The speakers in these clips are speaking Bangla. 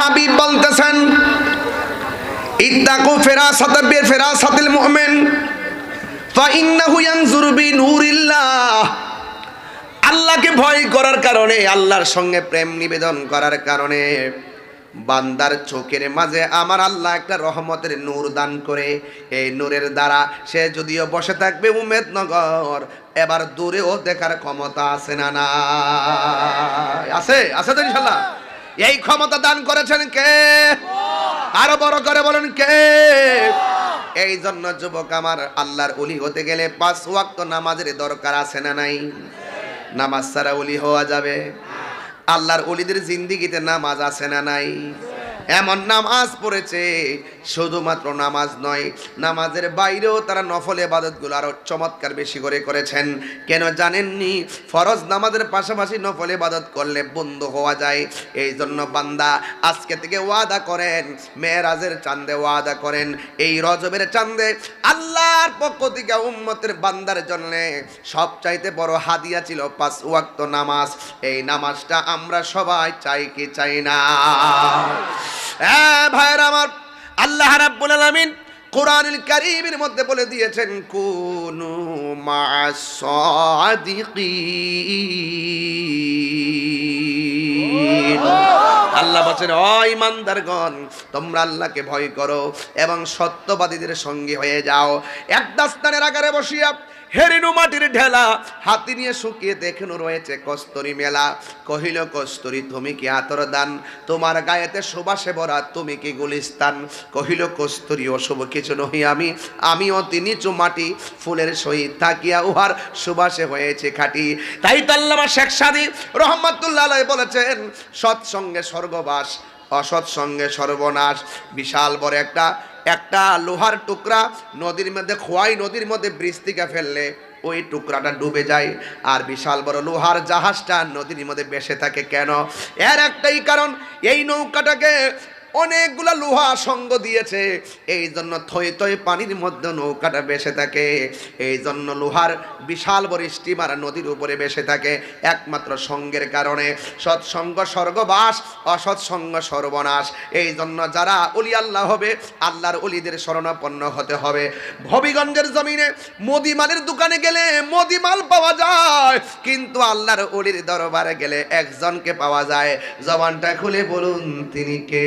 হাবিব বলতেছেন, ইত্তাকু ফিরাসাত, ফিরাসাতিল মুমিন, ফাইন্নাহু ইয়ানজুরু বিনুরিল্লাহ। আল্লাহকে ভয় করার কারণে, আল্লাহর সঙ্গে প্রেম নিবেদন করার কারণে বান্দার চোখের মাঝে আমার আল্লাহ একটা রহমতের নূর দান করে। এই নূরের দ্বারা সে যদিও বসে থাকবে উমেদনগর এবার দূরেও দেখার ক্ষমতা আছে না না আছে আছে তো ইনশাল্লাহ। এই ক্ষমতা দান করেছেন কে? আরও বড় করে বলেন কে? এই জন্য যুবক আমার আল্লাহর উলি হতে গেলে পাঁচ ওয়াক্ত নামাজের দরকার আছে না নাই? নামাজ ছাড়া উলি হওয়া যাবে। আল্লাহর অলিদের জিন্দিগিতে নামাজ আছে না নাই? এমন নামাজ পড়েছে, শুধুমাত্র নামাজ নয়, নামাজের বাইরেও তারা নফল এবাদতগুলো আরও চমৎকার বেশি করে করেছেন। কেন জানেননি? ফরজ নামাজের পাশাপাশি নফল এবাদত করলে বন্ধ হওয়া যায়। এই জন্য বান্দা আজকে থেকে ওয়াদা করেন, মেয়েরাজের চান্দে ওয়াদা করেন। এই রজবের চান্দে আল্লাহর পক্ষ থেকে উম্মতের বান্দার জন্য সবচাইতে বড় হাদিয়া ছিল পাঁচ ওয়াক্ত নামাজ। এই নামাজটা আমরা সবাই চাই কি চাই না? ভাইয়ের আমার, আল্লাহ রাব্বুল আলামিন কোরআনুল কারীমের মধ্যে বলে দিয়েছেন, কুনু মাসাদিকিন আল্লাহ বলছেন অ ইমানদারগণ তোমরা আল্লাহকে ভয় করো এবং সত্যবাদীদের সঙ্গে হয়ে যাও। এক দাস্তানের আকারে বসিয়া হেরিনু মাটির ঢেলা। হাতি নিয়ে শুকিয়ে দেখেনো রয়েছে কস্তরি মেলা। কহিল, কস্তরি, তুমি কি আতর দান তোমার গায়েতে সুবাসে ভরা, তুমি কি গুলিস্তান? কহিল, কস্তরি অশুভ কিছু নহি আমি। আমি অতি নিচু মাটি, ফুলের সহিত থাকিয়া উহার সুবাসে হয়েছে খাটি। তাই তো আল্লামা শেখ সাদি রহমতুল্লাহ বলেছেন, সৎসঙ্গে স্বর্গবাস অসৎ সঙ্গে সর্বনাশ। বিশাল বড় একটা একটা লোহার টুকরা নদীর মধ্যে, খোয়াই নদীর মধ্যে বৃষ্টিকে ফেললে ওই টুকরাটা ডুবে যায়। আর বিশাল বড় লোহার জাহাজটা নদীর মধ্যে বেসে থাকে কেন? এর একটাই কারণ, এই নৌকাটাকে অনেকগুলা লোহা সঙ্গ দিয়েছে। এই জন্য থই থই পানির মধ্যে নৌকাটা বেসে থাকে। এই জন্য লোহার বিশাল বড় স্টিমার নদীর উপরে বেসে থাকে। একমাত্র সঙ্গের কারণে সৎসঙ্গ স্বর্গবাস, অসৎসঙ্গ সর্বনাশ। এই জন্য যারা অলি আল্লাহ হবে, আল্লাহর অলিদের শরণাপন্ন হতে হবে। হবিগঞ্জের জমিনে মোদিমালের দোকানে গেলে মোদিমাল পাওয়া যায়, কিন্তু আল্লাহর অলির দরবারে গেলে একজনকে পাওয়া যায়। জবানটা খুলে বলুন, তিনি কে?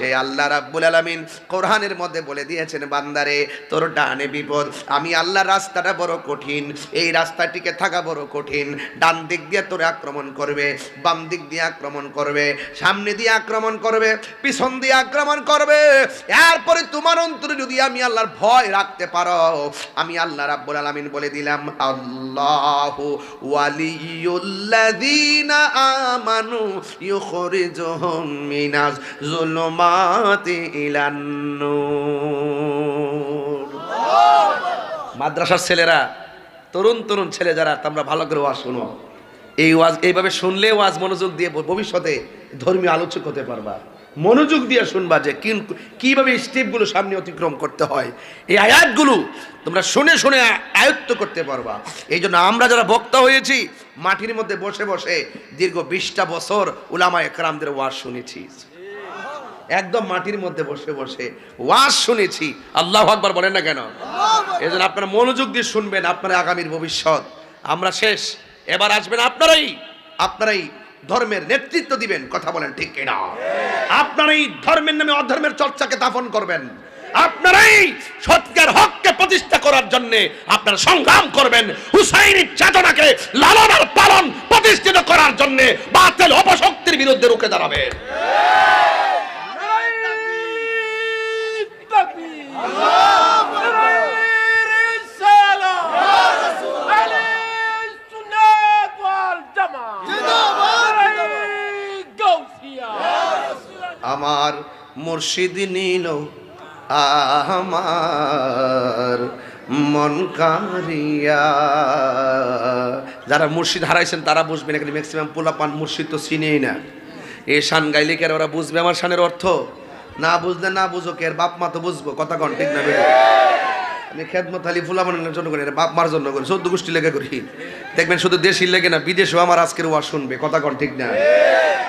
সেই আল্লাহ রাব্বুল আলামিন কোরআনের মধ্যে বলে দিয়েছেন, বান্দারে, তোর ডানে বিপদ। আমি আল্লাহর রাস্তাটা বড় কঠিন, এই রাস্তাটিকে থাকা বড় কঠিন। ডান দিক দিয়ে তোরে আক্রমণ করবে, বাম দিক দিয়ে আক্রমণ করবে, সামনে দিয়ে আক্রমণ করবে, পিছন দিয়ে আক্রমণ করবে। এরপরে তোমার অন্তরে যদি আমি আল্লাহর ভয় রাখতে পারো, আমি আল্লাহ রাব্বুল আলামিন বলে দিলাম, আল্লাহু ওয়ালিয়ুল্লাযীনা আমানু ইউখরিজুহুম মিনাজ যুলুমাতি মাদ্রাসার ছেলেরা, তরুণ তরুণ ছেলে যারা, তোমরা ভালো করে ওয়াজ শুনো। এই ওয়াজ, এইভাবে শুনলে ওয়াজ মনোযোগ দিয়ে ভবিষ্যতে ধর্মীয় আলোচক হতে পারবা। মনোযোগ দিয়ে শুনবা যে কীভাবে স্টেপগুলো সামনে অতিক্রম করতে হয়। এই আয়াতগুলো তোমরা শুনে শুনে আয়ত্ত করতে পারবা। এই জন্য আমরা যারা বক্তা হয়েছি, মাটির মধ্যে বসে বসে দীর্ঘ বিশটা বছর উলামা একরামদের ওয়াজ শুনেছি। একদম মাটির মধ্যে বসে বসে ওয়াজ শুনেছি। আল্লাহ আকবার বলেন না কেন? এই জন্য আপনারা মনোযোগ দিয়ে শুনবেন আপনার আগামীর ভবিষ্যৎ। আমরা শেষ। এবার আসবেন আপনারাই। আপনারাই ধর্মের নেতৃত্ব দিবেন, কথা বলেন ঠিক কিনা? আপনারাই ধর্মের নামে অধর্মের চর্চাকে দাফন করবেন। আপনারাই সত্যের হককে প্রতিষ্ঠা করার জন্য আপনারা সংগ্রাম করবেন। হুসাইনি চেতনাকে লালন আর পালন প্রতিষ্ঠিত করার জন্য বাতিল অপশক্তির বিরুদ্ধে রুখে দাঁড়াবেন। আমার মুর্শিদ নীল আমার মন কারিয়া। যারা মুর্শিদ হারাইছেন তারা বুঝবেন এখানে ম্যাক্সিমাম পোলাপান মুর্শিদ তো চিনেই না। এ শান গাইলে কি আর ওরা বুঝবে? আমার শানের অর্থ? না বুঝলে না বুঝো কে বাপ মা তো বুঝব, কথা কন, ঠিক না বেরো আমি খেদমত আলী ফুলামানের জন্য করি বাপ মার জন্য করি, চোদ্দ গোষ্ঠী লেগে করি। দেখবেন শুধু দেশি লেগে না, বিদেশেও আমার আজকের ওয়া শুনবে, কথা কন, ঠিক না?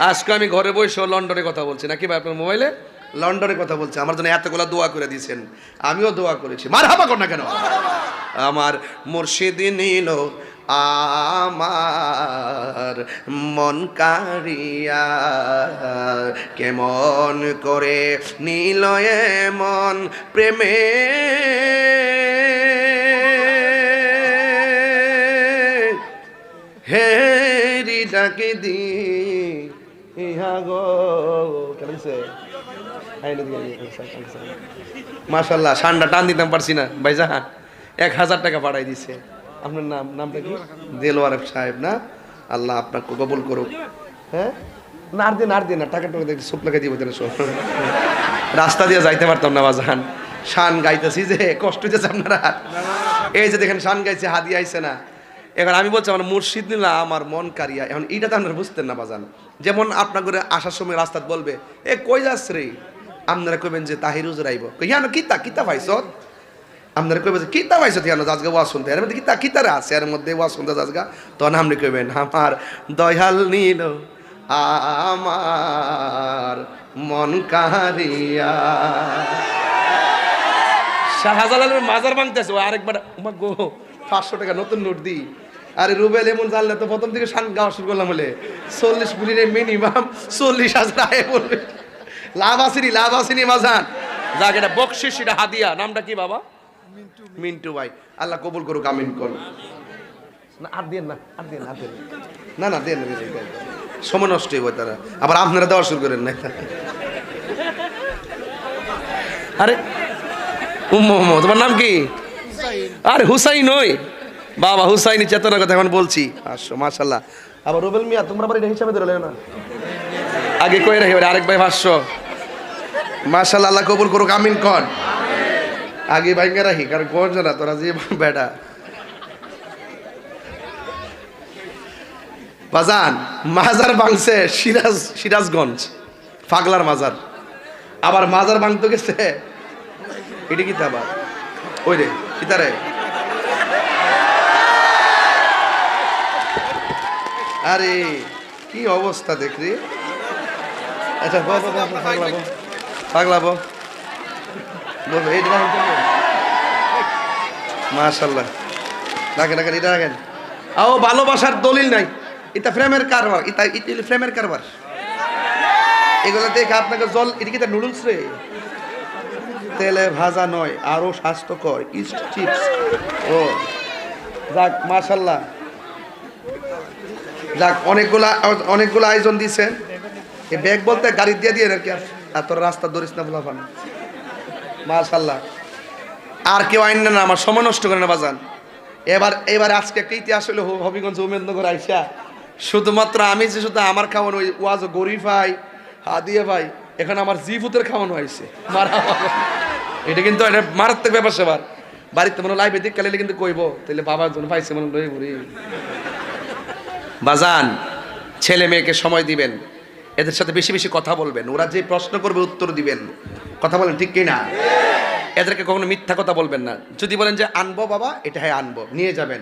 আজকে আমি ঘরে বসেও লন্ডনে কথা বলছি, নাকি ভাই আপনার মোবাইলে? লন্ডনে কথা বলছি, আমার জন্য এতগুলা দোয়া করে দিয়েছেন, আমিও দোয়া করেছি মার হাবা কর না কেন? আমার মুর্শিদ নিল আমার মন কারিয়া কেমন করে নীল মন প্রেমে? হেরি ডাকে দি, ইহা গো মাশাল্লাহ ঠান্ডা টান দিতাম পারছি না। ভাইজান, এক হাজার টাকা পাঠাই দিছে। আপনার নাম, নামটা কি? দেলোয়ার সাহেব না? আল্লাহ আপনাকে কবুল করুক। হ্যাঁ? না আর দিন আর দিন না, টাকা টাকা দেখে সুপ লাগাই দিব তাহলে রাস্তা দিয়ে যাইতে পারতাম না বাজান। শান গাইতেছি যে, কষ্ট হয়েছে আপনারা। এই যে দেখেন, শান গাইছে হাদি আইছে না। এখন আমি বলছি, আমার মুর্শিদ নিলা আমার মন কারিয়া। এখন এইটা তো আপনারা বুঝতেন না বাজান। যেমন আপনার করে আসার সময় রাস্তাত বলবে, এ কই যাস রে? আপনারা কইবেন যে তাহির হুজুর আইব কিতা কিতা পাইছত আপনারা কইবেন যে, কিতা পাইছত ইয়ানো জাজগা ওয়া শুনতে? এর মধ্যে কিতা কিতা রে আছে? এর মধ্যে ওয়া শুনতে জাজগা? তখন আপনি কইবেন, আমার দয়াল নীল, আমার মন কারিয়া শাহজালালের মাজার ভাঙতেছে। আরেকবার, উমা গো, পাঁচশো টাকা নতুন নোট দিই আরে রুবেল এমন জানলে তো প্রথম থেকে শান গাওয়া শুরু করলাম বলে, চল্লিশ মিনিটের মিনিমাম চল্লিশ হাজার আয় বলবে। লাভ আসেনি লাভ আসেনি, মাজান। যাক, এটা বকশিস, এটা হাদিয়া। নামটা কি বাবা? মিন্টু ভাই আল্লাহ কবুল করুক আমিন করুন না আর দেন না আর দেন আর দেন। না না দেন। সময় নষ্ট হইব তারা। আবার আপনারা দেওয়া শুরু করেন না আরে উম্মা তোমার নাম কি? আরে হুসাইন ওই। বাবা হুসাইনি চেতনার কথা এখন বলছি। আসো মাশাল্লাহ আবার রুবেল মিয়া তোমরা আবার এটা হিসাবে ধরে না। আগে কই রাখি আরেক ভাই ভাষ্য। মাশাল্লাহ আল্লাহ কবুল করুক আমিন কন আগে ভাইঙ্গা রাখি কারণ কোন জানা তোরা যে বেটা। বাজান মাজার ভাঙছে সিরাজ সিরাজগঞ্জ পাগলার মাজার। আবার মাজার ভাঙতে গেছে এটা কি আবার ওই রে কিতারে আরে কি অবস্থা দেখলি? আচ্ছা বল বল, বল, বল, পাগলা বল পাগলা বল বল এই মাশাল্লাহ। রাখেন রাখেন এটা রাখেন। আও ভালোবাসার দলিল নাই। এটা ফ্রেমের কারবার এটা এটা ফ্রেমের কারবার। এগুলো দেখে আপনাকে জল এটা কি নুডলস রে? তেলে ভাজা নয় আরও স্বাস্থ্যকর ইস্ট চিপস। ও যাক মাশাল্লাহ। যাক অনেকগুলা অনেকগুলো আয়োজন দিছে। এই ব্যাগ বলতে গাড়ি দিয়ে দিয়ে নাকি আর তোর রাস্তা ধরিস না বলা মাশাল্লাহ আর কেউ আইন না, আমার সময় নষ্ট করে না বাজান। এবার এবার আজকে একটা ইতিহাস হলো হবিগঞ্জ উমেদনগর আইসা। শুধুমাত্র আমি যে শুধু আমার খাওয়ানো ওই ওয়াজ গরিব ভাই, হাদিয়ে ভাই, এখন আমার জিভুতের খাওয়ানো হয়েছে। মারা এটা কিন্তু এটা মারাত্মক ব্যাপার সেবার। বাড়িতে মনে লাইভে দিক কালে কিন্তু কইব তাহলে বাবার জন্য পাইছে মনে লই বাজান, ছেলে মেয়েকে সময় দিবেন। এদের সাথে বেশি বেশি কথা বলবেন। ওরা যে প্রশ্ন করবে, উত্তর দিবেন। কথা বলেন, ঠিক কি না এদেরকে কখনো মিথ্যা কথা বলবেন না। যদি বলেন যে, আনব বাবা, এটা হ্যাঁ আনব, নিয়ে যাবেন।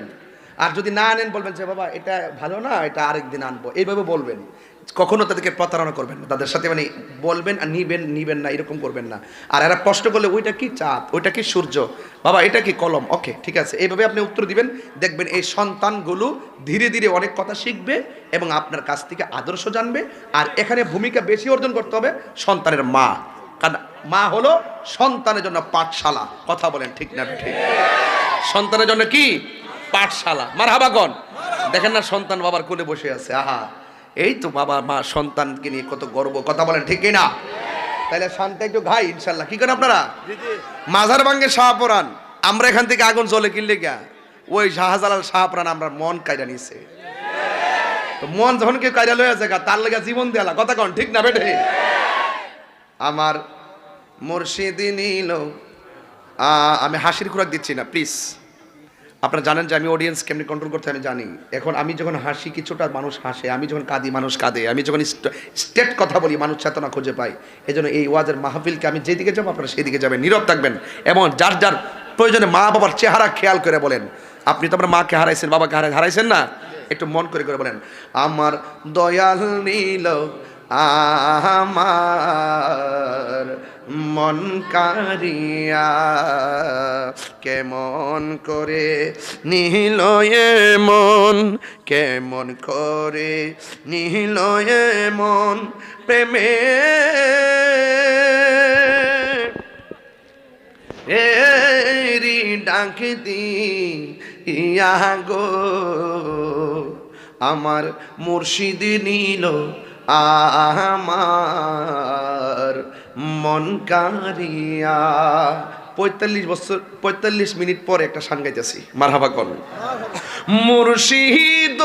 আর যদি না আনেন, বলবেন যে, বাবা, এটা ভালো না, এটা আরেকদিন আনব। এইভাবে বলবেন। কখনো তাদেরকে প্রতারণা করবেন না। তাদের সাথে মানে বলবেন আর নিবেন নিবেন না, এরকম করবেন না। আর এরা প্রশ্ন করলে, ওইটা কি চাঁদ? ওইটা কি সূর্য? বাবা, এটা কি কলম? ওকে, ঠিক আছে। এইভাবে আপনি উত্তর দিবেন। দেখবেন এই সন্তানগুলো ধীরে ধীরে অনেক কথা শিখবে এবং আপনার কাছ থেকে আদর্শ জানবে। আর এখানে ভূমিকা বেশি অর্জন করতে হবে সন্তানের মা। কারণ মা হলো সন্তানের জন্য পাঠশালা। কথা বলেন ঠিক না ঠিক? সন্তানের জন্য কি? পাঠশালা। মার হাবাগন দেখেন না সন্তান বাবার কোলে বসে আছে। আহা। এই তো বাবা মা সন্তানকে নিয়ে কত গর্ব কথা বলেন ঠিক না তাহলে শান্তি একটু ঘাই ইনশাল্লাহ। কি করেন আপনারা? মাজার ভাঙ্গে শাহপুরান আমরা এখান থেকে আগুন চলে কিনলে গা ওই শাহজালাল শাহ শাহপুরান আমরা মন কাইরা নিছে। তো মন যখন কেউ কাইরা লয়ে আছে তার লেগে জীবন দেয়ালা। কথা কন ঠিক না বেটে আমার মুর্শিদি নীল। আমি হাসির খোরাক দিচ্ছি না প্লিজ। আপনারা জানেন যে আমি অডিয়েন্স কেমনি কন্ট্রোল করতে আমি জানি। এখন আমি যখন হাসি, কিছুটা মানুষ হাসে, আমি যখন কাঁদি, মানুষ কাঁদে, আমি যখন স্টেট কথা বলি, মানুষ চেতনা খুঁজে পাই এই জন্য এই ওয়াজের মাহফিলকে আমি যেদিকে যাব, আপনারা সেদিকে যাবেন, নীরব থাকবেন। এবং যার যার প্রয়োজনে মা বাবার চেহারা খেয়াল করে বলেন। আপনি তো আপনার মাকে হারাইছেন, বাবাকে হারাই হারাইছেন না? একটু মন করে করে বলেন, আমার দয়াল নীল, আমার মন কারিয়া কেমন করে নিল মন, কেমন করে নিল মন প্রেমে। এরি ডাক দি ইয়া গো, আমার মুর্শিদ নিল আমার মন কারিয়া পঁয়তাল্লিশ বছর, পঁয়তাল্লিশ মিনিট পরে একটা সান গাইতেছি। মারহাবা কন। মুর্শিদ।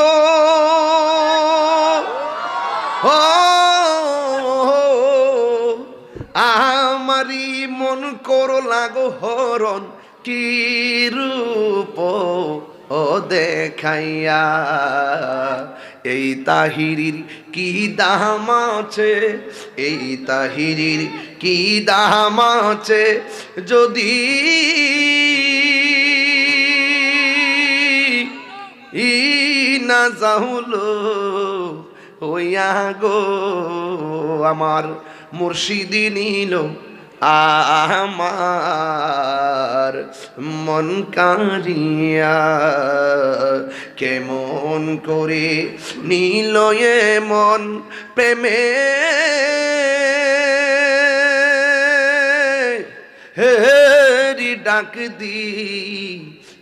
আমারি মন করো লাগো হরণ কি রূপ ও দেখাইয়া। এই তাহিরির কি দাম আছে? এই তাহিরির কি দাম আছে? যদি ই না যাহুলো হইয়া গো, আমার মুর্শিদি নিল আমার মন কারিয়া কেমন করে নিল এ মন প্রেমে। হেরি ডাক দি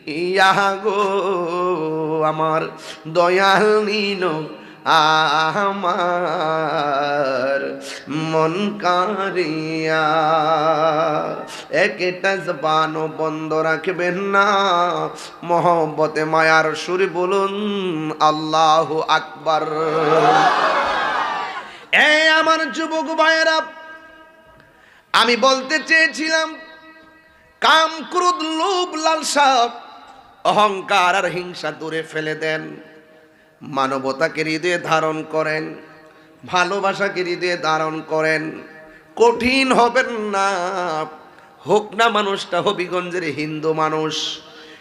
ইয়া গো আমার দয়াল নিল আমার মন কারিয়া একটা জবান বন্ধ রাখবেন না। মোহব্বতে, মায়ার সুর বলুন, আল্লাহ আকবার। এ আমার যুবক ভাইয়েরা, আমি বলতে চেয়েছিলাম, কাম, ক্রোধ, লোভ, লালসা, অহংকার আর হিংসা দূরে ফেলে দেন। মানবতাকে হৃদয়ে ধারণ করেন, ভালোবাসাকে হৃদয়ে ধারণ করেন। কঠিন হবেন না। হোক না মানুষটা হবিগঞ্জের হিন্দু মানুষ।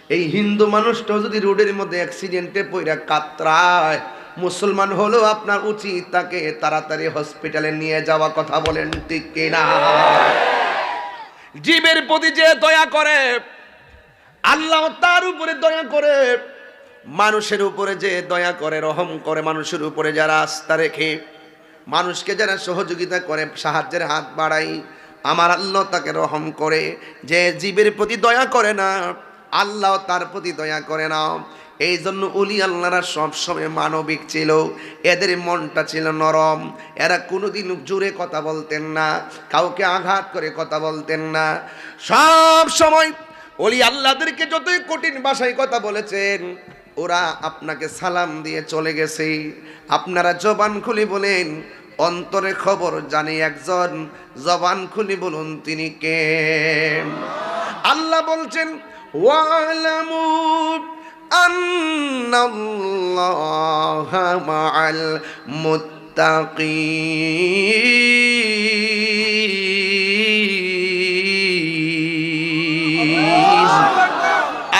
এই হিন্দু মানুষটাও যদি রোডের মধ্যে অ্যাক্সিডেন্টে পইরা কাতরায়, মুসলমান হলেও আপনার উচিত তাকে তাড়াতাড়ি হসপিটালে নিয়ে যাওয়া কথা বলেন, ঠিক কিনা? জীবের প্রতি যে দয়া করে, আল্লাহ তার উপরে দয়া করে মানুষের উপরে যে দয়া করে, রহম করে, মানুষের উপরে যারা আস্থা রেখে মানুষকে যারা সহযোগিতা করে, সাহায্যের হাত বাড়াই, আমার আল্লাহ তাকে রহম করে। যে জীবের প্রতি দয়া করে না, আল্লাহ তার প্রতি দয়া করে না। এই জন্য উলি আল্লাহরা সবসময় মানবিক ছিল, এদের মনটা ছিল নরম। এরা কোনোদিন জোরে কথা বলতেন না, কাউকে আঘাত করে কথা বলতেন না। সব সময় ওলি আল্লাহদেরকে যতই কঠিন ভাষায় কথা বলেছেন ওরা আপনাকে সালাম দিয়ে চলে গেছে। আপনারা জবান খুলি বলেন, অন্তরে খবর জানি একজন, জবান খুলি বলুন তিনি কে? আল্লাহ বলছেন, ওয়ালামু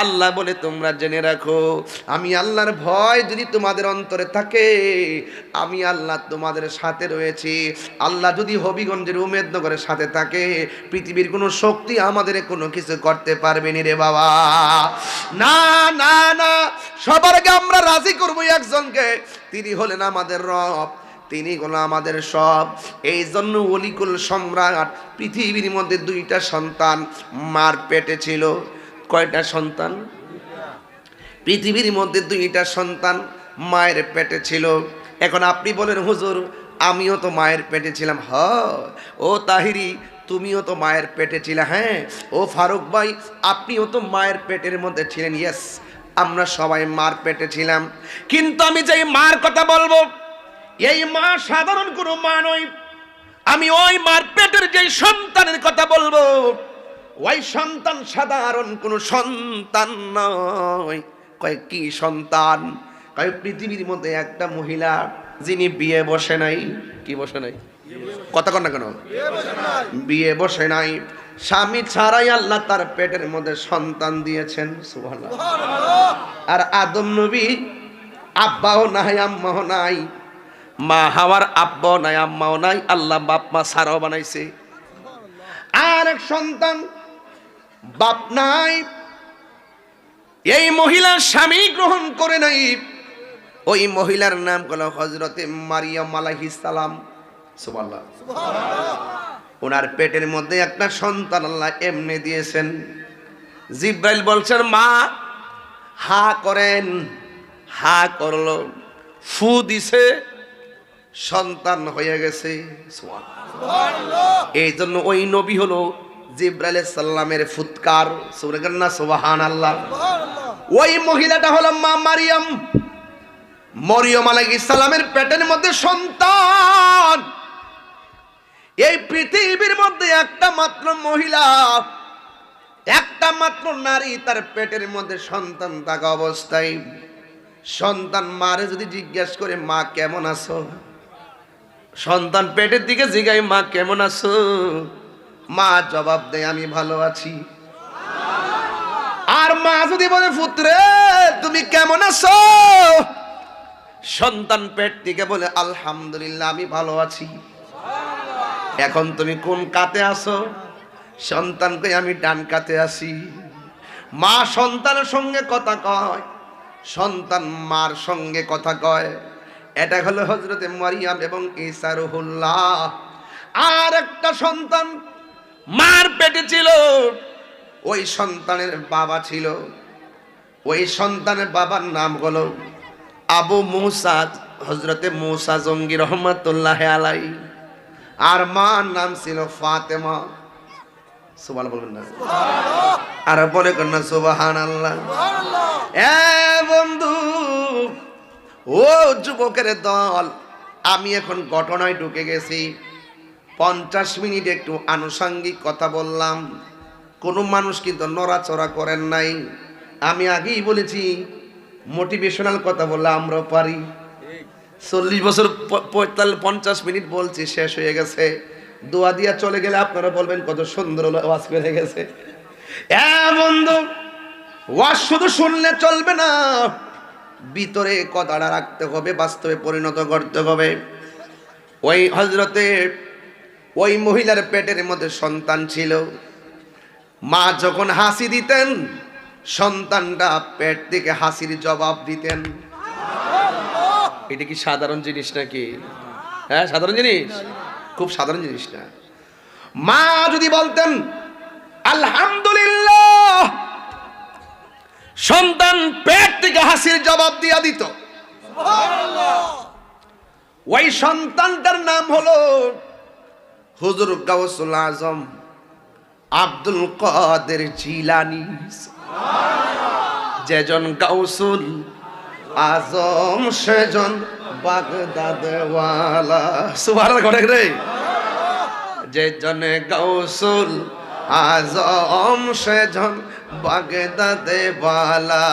আল্লাহ বলে, তোমরা জেনে রাখো, আমি আল্লাহর ভয় যদি তোমাদের অন্তরে থাকে, আমি আল্লাহ তোমাদের সাথে রয়েছি। আল্লাহ যদি হবিগঞ্জের উমেদনগরের সাথে থাকে, পৃথিবীর কোনো শক্তি আমাদের কোনো কিছু করতে পারবে নি রে বাবা। না না না, সবার আগে আমরা রাজি করব একজনকে। তিনি হলেন আমাদের রব, তিনি হলো আমাদের সব। এই জন্য অলিকুল সম্রাট পৃথিবীর মধ্যে দুইটা সন্তান মার পেটে ছিল। কয়টা সন্তান? পৃথিবীর মধ্যে দুইটা সন্তান মায়ের পেটে ছিল। এখন আপনি বলেন, হুজুর, আমিও তো মায়ের পেটে ছিলাম। হ, ও তাহিরি, তুমিও তো মায়ের পেটে ছিলে হ্যাঁ। ও ফারুক ভাই, আপনিও তো মায়ের পেটের মধ্যে ছিলেন ইয়েস আমরা সবাই মার পেটে ছিলাম। কিন্তু আমি যেই মার কথা বলব, এই মা সাধারণ কোনো মা নয়। আমি ওই মার পেটের যেই সন্তানের কথা বলব ওই সন্তান সাধারণ, কোনো সন্তান নয়। কয়, কি সন্তান? কয়, পৃথিবীর মধ্যে একটা মহিলা যিনি বিয়ে বসে নাই। কি বসে নাই? কথা কন না কেন? বিয়ে বসে নাই। স্বামী ছাড়াই আল্লাহ তার পেটের মধ্যে সন্তান দিয়েছেন। আর আদম নবী আব্বাও নাই, আম্মাও নাই। মা হাওয়ার আব্বাও নাই, আম্মাও নাই। আল্লাহ বাপ মা ছাড়াও বানাইছে। আর এক সন্তান বাপ নাই। এই মহিলা স্বামী গ্রহণ করে নাই। ওই মহিলার নাম হলো হজরতে মারিয়াম আলাইহিস সালাম। সুবহানাল্লাহ। ওনার পেটের মধ্যে একটা সন্তান আল্লাহ এমনি দিয়েছেন। জিব্রাইল বলছেন, মা, হা করেন, হা করল, ফু দিছে, সন্তান হয়ে গেছে। এই জন্য ওই নবী হলো জিব্রাইল সাল্লামের ফুৎকার সুবাহান আল্লাহ ওই মহিলাটা হলো মা মারিয়াম। মরিয়ম আলাইহিস সালামের পেটের মধ্যে সন্তান। এই পৃথিবীর মধ্যে একটা মাত্র মহিলা একটা মাত্র নারী তার পেটের মধ্যে সন্তান থাকা অবস্থায়। সন্তান মারে যদি জিজ্ঞেস করে মা কেমন আছো? সন্তান পেটের দিকে জিগাই মা কেমন আছো? মা জবাব দেয়, আমি ভালো আছি। আর মা যদি বলে, পুত্রে, তুমি কেমন আছো? সন্তান পেট থেকে বলে, আলহামদুলিল্লাহ, আমি ভালো আছি। এখন তুমি কোন কাতে আসো সন্তানকে আমি ডান কাতে আসি মা সন্তানের সঙ্গে কথা কয়, সন্তান মার সঙ্গে কথা কয়। এটা হলো হজরতে মারিয়াম এবং ঈসা রুহুল্লাহ। আর একটা সন্তান মার পেটে ছিল। ওই সন্তানের বাবা ছিল। ওই সন্তানের বাবার নাম হলো আবু মুসা হজরতে মুসা জঙ্গি রহমতুল্লাহ আলাই আর মার নাম ছিল ফাতেমা। সুবাল বলবেন না। আর বলে কন্যা সুবাহান আল্লাহ এ বন্ধু ও যুবকের দল আমি এখন ঘটনায় ঢুকে গেছি। পঞ্চাশ মিনিট একটু আনুষঙ্গিক কথা বললাম। কোনো মানুষ কিন্তু নড়াচড়া করেন নাই। আমি আগেই বলেছি মোটিভেশনাল কথা বললে আমরাও পারি। চল্লিশ বছর পঁয়তাল্লিশ, পঞ্চাশ মিনিট বলছি, শেষ হয়ে গেছে। দোয়া দিয়া চলে গেলে আপনারা বলবেন, কত সুন্দর ওয়াজ করে গেছে। বন্ধু, ওয়াজ শুধু শুনলে চলবে না। ভিতরে কথাটা রাখতে হবে, বাস্তবে পরিণত করতে হবে। ওই হজরতে ওই মহিলার পেটের মধ্যে সন্তান ছিল। মা যখন হাসি দিতেন সন্তানটা পেট থেকে হাসির জবাব দিতেন। এটা কি সাধারণ জিনিস নাকি? হ্যাঁ সাধারণ জিনিস? খুব সাধারণ জিনিস না। মা যদি বলতেন আলহামদুলিল্লাহ! সন্তান পেট থেকে হাসির জবাব দিয়া দিত। ওই সন্তানটার নাম হলো হুজুর গাউসুল আজম আব্দুল কাদের জিলানি। যেজন গাউসুল আজম, সেজন বাগদাদওয়ালা। সুবহানাল্লাহ করে রে। যেজন গাউসুল আজম সেজন বাগদাদে বালা।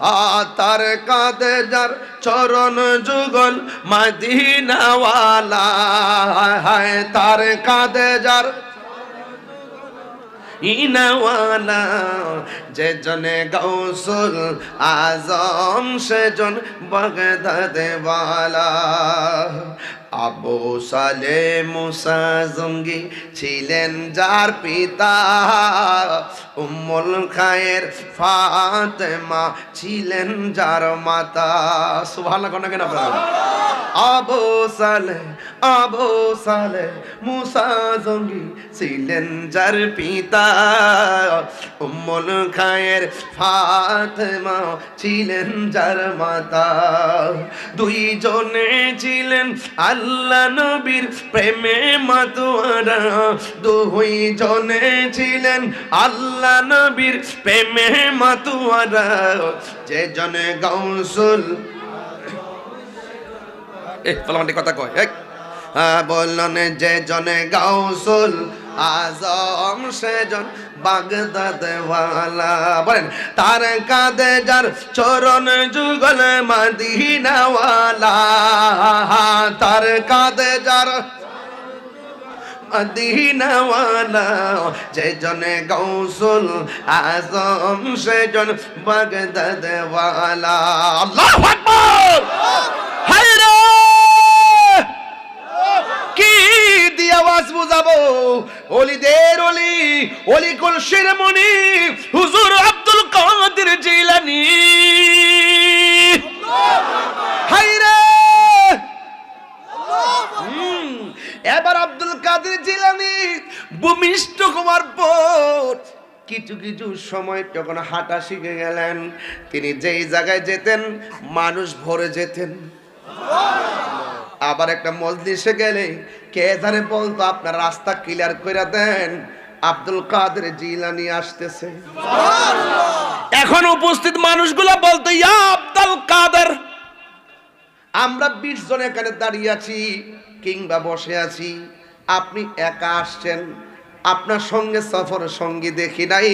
আ, তার কাদে যার চরণ যুগল মদিনাওয়ালা। হায় তার কাদে যার যে জনে গৌসুল আজম সেজন বগদাদে বালা। আবু সালে মুসা জঙ্গি ছিলেন যার পিতা উম্মুল খায়ের ফাতেমা ছিলেন যার মাতা। সুবহানাল্লাহ কোন কেন আপনারা? আবু সালে আবু সালে মুসা জঙ্গি ছিলেন যার পিতা উম্মুল খায়ের ফাতেমা ছিলেন যার মাতা। দুইজনে ছিলেন আল্লাহ নবীর প্রেমে মাতোয়ারা। দুই জনে ছিলেন আল্লাহ নবীর প্রেমে মাতোয়ারা। যে জনে ফলামাটি কথা কয় হ্যাঁ বললেন যে জনে গাউসুল আজম সেজন বাগদাদ ওয়ালা বলেন, তার কাঁদে যার চরণ যুগল মদিনাওয়ালা। তার কাঁদে যার মদিনাওয়ালা। যে জনে গৌসুল আজম সে জন বাগদাদওয়ালা কি দিয়ে আওয়াজ বুঝাবো অলিদের অলি কুলসির মনি হুজুর আব্দুল কাদের জিলানি। হুম, এবার আব্দুল কাদের জিলানি ভূমিষ্ঠ কুমার পর কিছু কিছু সময় যখন হাঁটা শিখে গেলেন তিনি যেই জায়গায় যেতেন মানুষ ভরে যেতেন। আবার একটা মসজিদে গেলে কে জানে বলতো আপনার রাস্তা ক্লিয়ার করে দেন আব্দুল কাদের জিলানি আসতেছে। এখন উপস্থিত মানুষগুলো বলতো ইয়া আব্দুল কাদের। আমরা বিশ জন এখানে দাঁড়িয়ে আছি কিংবা বসে আছি। আপনি একা আসছেন আপনার সঙ্গে সফরের সঙ্গী দেখি নাই।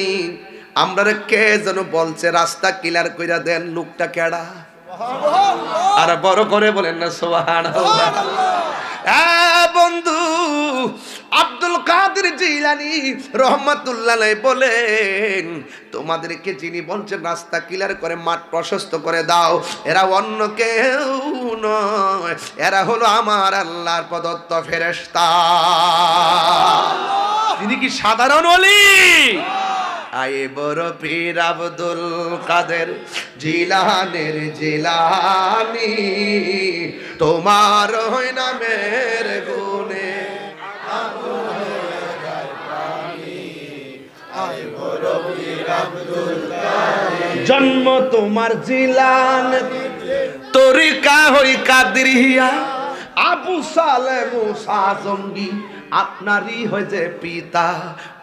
আমরা কে যেন বলছে রাস্তা ক্লিয়ার কইরা দেন লোকটা কেডা? আর বড় করে বলেন না সোহান বন্ধু আব্দুল কাদের জিলানি রহমাতুল্লাহ বলেন, তোমাদেরকে যিনি বলছেন, রাস্তা ক্লিয়ার করে, মাঠ প্রশস্ত করে দাও, এরা অন্য কেউ নয়, এরা হলো আমার আল্লাহর প্রদত্ত ফেরেশতা। তিনি কি সাধারণ অলি আয়ে বড় পীর আব্দুল কাদের জিলানের জিলানি, তোমার নামের গুণে জন্ম তোমার জিলান। তরিকা হই কাদরিয়া। আবু সালে মুসা জঙ্গি আপনারই হয়েছে পিতা।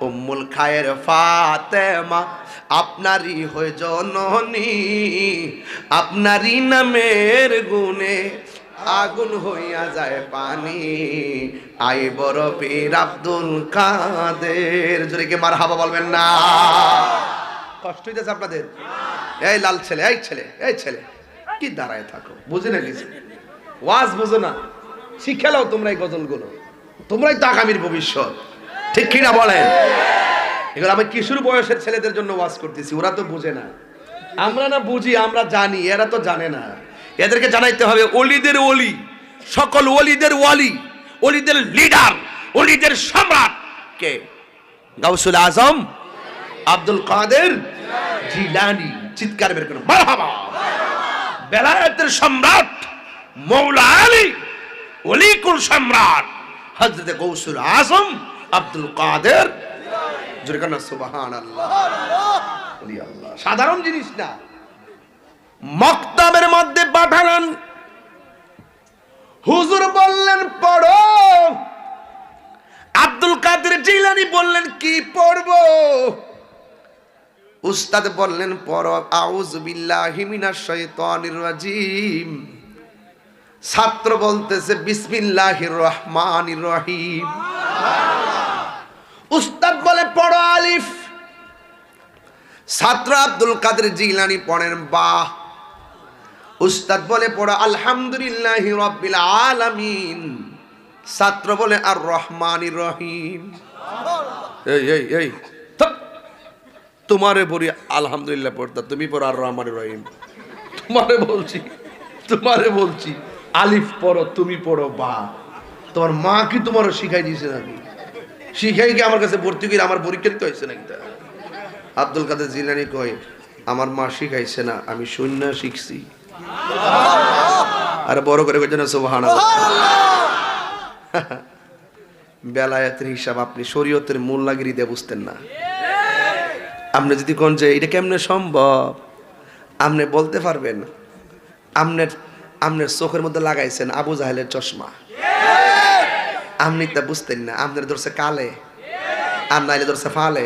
উম্মুল খায়ের ফাতেমা, আপনারই হয়ে জননী। আপনারই নামের গুণে আগুন হইয়া যায় পানি। আই বড় পীর আব্দুল কাদের। জোরে কে মার হাবা বলবেন না। কষ্ট হইতেছে আপনাদের? এই লাল ছেলে, এই ছেলে এই ছেলে। কি দাঁড়ায় থাকো? বুঝে না কিছু? ওয়াজ বুঝো না। শিক্ষালাও তোমরা এই গজলগুলো। তোমরাই তো আগামীর ভবিষ্যৎ। ঠিক কিনা বলেন? এগুলো আমি কিশোর বয়সের ছেলেদের জন্য ওয়াজ করতেছি, ওরা তো বুঝে না। আমরা না বুঝি, আমরা জানি, এরা তো জানে না। এদেরকে জানাইতে হবে, অলিদের অলি, সকল অলিদের ওয়ালি অলিদের লিডার, অলিদের সম্রাট। কে? গাউসুল আজম আব্দুল কাদের জিলানি। চিৎকার বের করুন মারহাবা। বেলায়েতের সম্রাট মৌলা আলী, অলিকুল সম্রাট, হযরত গৌসুল আজম আব্দুল কাদের। সাধারণ জিনিস না। মক্তবের মধ্যে পাঠালেন। হুজুর বললেন, পড়ো। আব্দুল কাদের জিলানি বললেন, কি পড়ব? উস্তাদ বললেন পর আউজ বিল্লাহি মিনাশ শাইতানির রাজিম। ছাত্র বলতেছে, বিসমিল্লাহির রহমানির রহিম। উস্তাদ বলে, পড়ো আলিফ। ছাত্র আব্দুল কাদের জিলানি পড়েন, বাহ। উস্তাদ বলে, পড়ো, আলহামদুলিল্লাহ রব্বিল আলামিন। ছাত্র বলে, আর রহমানির রহিম। এই এই এই। তোমারে বলি আলহামদুলিল্লাহ পড়তা, তুমি পড়ো আর রহমান রহিম। তোমারে বলছি তোমারে বলছি, আলিফ পড়ো, তুমি পড়ো বা। তোমার মা কি তোমারও শিখাই দিয়েছে নাকি? শিখাই কি আমার কাছে ভর্তি করে আমার পরীক্ষা দিতে হয়েছে নাকি তা? আব্দুল কাদের জিলানি কয়, আমার মা শিখাইছে না, আমি শূন্য শিখছি। আর বড় করে কইছে না সুবহান বেলায়েতের হিসাব আপনি শরীয়তের মোল্লাগিরি দিয়ে বুঝতেন না। আপনি যদি কোন যে, এটা কেমনে সম্ভব? আপনি বলতে পারবেন আপনার আপনার চোখের মধ্যে লাগাইছেন আবু জাহেলের চশমা। আপনি তা বুঝতেন না আপনার ধরছে কালে, আর নাইলে ধরছে ফালে।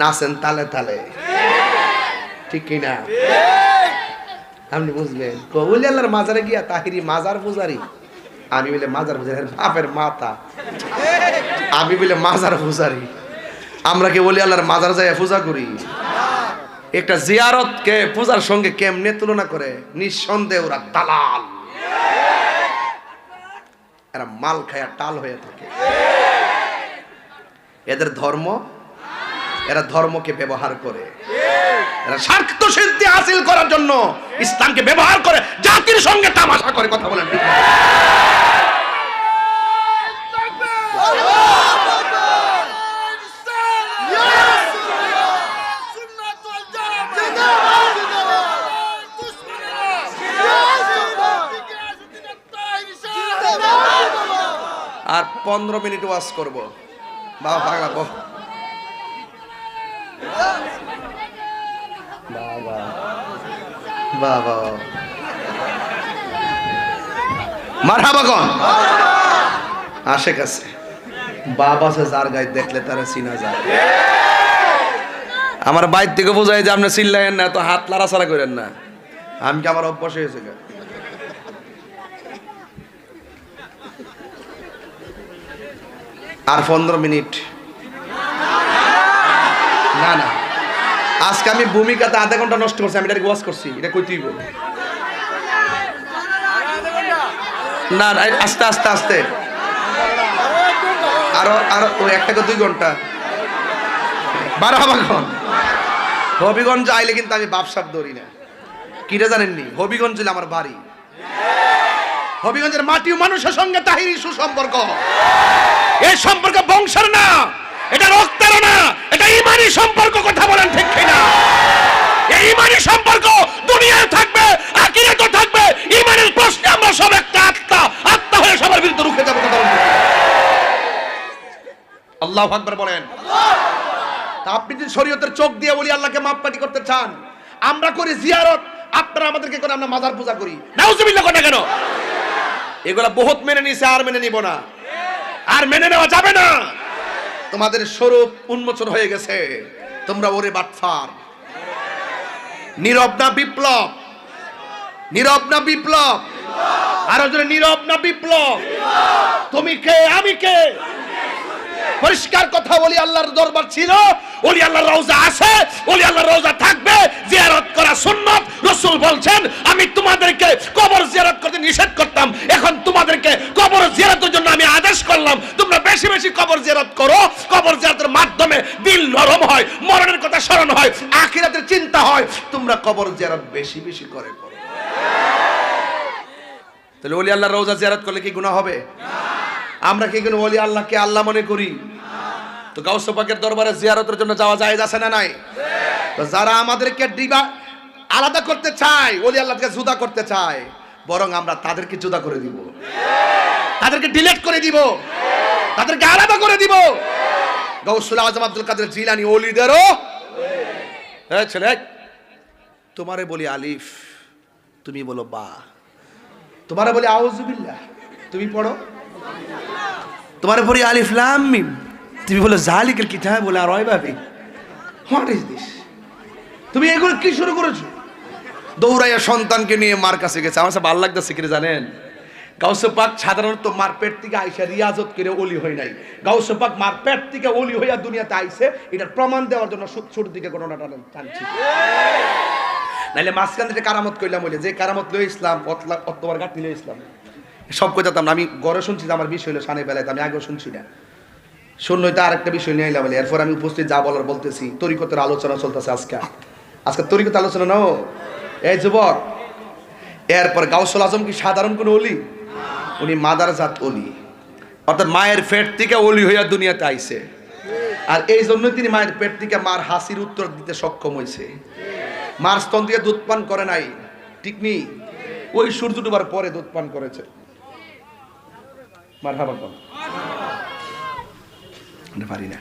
নাচেন তালে তালে। ঠিক কিনা আপনি বুঝবেন কবুলি আল্লাহর মাজারে গিয়া তাহিরি মাজার পূজারি। আমি বলে মাজার পূজারি বাপের মাতা। আমি বলে মাজার পূজারি। আমরা কি বলি আল্লাহর মাজার যায় পূজা করি। একটা জিয়ারতকে পূজার সঙ্গে কেমনে তুলনা করে? নিঃসন্দেহ ওরা দালাল। এরা মাল খায়া টাল হয়ে থাকে। এদের ধর্ম? এরা ধর্মকে ব্যবহার করে। এরা স্বার্থ সিদ্ধি হাসিল করার জন্য ইসলামকে ব্যবহার করে। জাতির সঙ্গে তামাশা করে কথা বলেন আর পনেরো মিনিট ওয়াজ করব। বাবা পাগলা বাবা বাবা সে যার গায়ে দেখলে তারা চিনা যায়। আমার বাইর থেকে বোঝাই যে আপনি চিল্লাইয়েন না তো হাত লাড়াছাড়া করেন না। আমি কি আমার অভ্যাস হয়েছে? আর পনেরো মিনিট। না না। আজকে আমি ভূমিকাতে আধা ঘণ্টা নষ্ট করছি আমি এটা ওয়াজ করছি এটা কই তুইব? না না, আস্তে আস্তে আস্তে। আরও আরও ওই একটা দুই ঘণ্টা। বারো হবাখন হবিগঞ্জ আইলে কিন্তু আমি বাপসাপ ধরি না। কিটা জানেননি? হবিগঞ্জ আমার বাড়ি। হবিগঞ্জের মাটি মানুষের সঙ্গে তাহিরি সুসম্পর্ক। এই সম্পর্ক বংশের না, এটা রক্তের না, এটা ইমানি সম্পর্ক কথা বলেন ঠিক কিনা? এই ইমানি সম্পর্ক দুনিয়ায় থাকবে আকিরাতে থাকবে, ইমানের প্রশ্নে আমরা সব একটা আত্মা আত্মা হয়ে সবার বিরুদ্ধে রুখে যাব কথা বলেন? আল্লাহ আকবার বলেন। আপনি যদি শরীয়তের চোখ দিয়ে বলি আল্লাহকে মাপকাঠি করতে চান, আমরা করি জিয়ারত, আপনারা আমাদেরকে করে আমরা মাজার পূজা করি। নাউজুবিল্লাহ কথা কেন? এগুলা বহুত মেনে নিছে, আর মেনে নিব না। আর মেনে নেওয়া যাবে না। তোমাদের স্বরূপ উন্মোচন হয়ে গেছে। তোমরা ওরে বাটফার। নীরব না বিপ্লব। নীরব না বিপ্লব। আরও জনে নীরব না বিপ্লব। তুমি কে, আমি কে? পরিষ্কার কথা বলি, আল্লাহর দরবার ছিল। ওলি আল্লাহর রওজা আছে ওলি আল্লাহর রওজা থাকবে, জিয়ারত করা সুন্নাত। রাসূল বলছেন, আমি তোমাদেরকে কবর জিয়ারত করতে নিষেধ করতাম। এখন তোমাদেরকে কবর জিয়ারতের জন্য আমি আদেশ করলাম। তোমরা বেশি বেশি কবর জিয়ারত করো। কবর জিয়ারতের মাধ্যমে দিল নরম হয়, মরণের কথা স্মরণ হয়, আখিরাতের চিন্তা হয়। তোমরা কবর জিয়ারত বেশি বেশি করে করো। তাহলে ওলি আল্লাহ রোজা জিয়ারত করলে কি গুনাহ হবে? আমরা কি কোনো ওলি আল্লাহকে আল্লাহ মনে করি? তো গাউস পাকের দরবারে জিয়ারতের জন্য যাওয়া যায় আছে না নাই? তো যারা আমাদেরকে ডিবা আলাদা করতে চায়, ওলি আল্লাহকে জুদা করতে চায়, বরং আমরা তাদেরকে জুদা করে দিব। তাদেরকে ডিলেট করে দিব। তাদেরকে আলাদা করে দিব। গৌসুল আজম আব্দুল কাদের জিলানি ওলিদেরও। এই ছেলে, তোমারে বলি আলিফ, তুমি বলো বা। তোমারে বলি আউজুবিল্লাহ তুমি পড়ো। তোমার পরে আলিফ লাম মিম। তুমি বলো জালিকের কিতাব বলে আর ভাবি হোয়াট ইজ দিস তুমি এগুলো কি শুরু করেছ? দৌড়াইয়া সন্তানকে নিয়ে মার কাছে গেছে। আমার সাথে ভালো লাগতেছে কি জানেন? গাউসে পাক সাধারণত মার পেট থেকে আইসা রিয়াজত করে ওলি হয় নাই। গাউসে পাক মার পেট থেকে ওলি হইয়া দুনিয়াতে আইসে। এটার প্রমাণ দেওয়ার জন্য ছোট দিকে ঘটনাটা টানছি। নাইলে মাঝখান থেকে কারামত কইলাম বলে, যে কারামত লই ইসলাম, অতলা অতবার গাঁটি লই ইসলাম। সব কইতাম আমি গড়ে শুনছি যে আমার বিষয় হলো সানে বেলায় আমি আগেও শুনছি না। শূন্য তো আরেকটা বিষয় নিয়ে বলে, এরপর আমি উপস্থিত যা বলার বলতেছি, তরিকতের আলোচনা চলতেছে আজকে। আজকে তরিকত আলোচনা নাও। এই যুবক, এরপর গাউসুল আজম কি সাধারণ কোনো অলি? উনি মাদার জাত অলি। অর্থাৎ মায়ের পেট থেকে অলি হইয়া দুনিয়াতে আইছে। আর এই জন্যই তিনি মায়ের পেট থেকে মার হাসির উত্তর দিতে সক্ষম হয়েছে মার স্তন দিয়ে দুধ পান করে নাই, ঠিক নেই ওই সূর্য ডুবার পরে দুধ পান করেছে মার হাবা পারি না।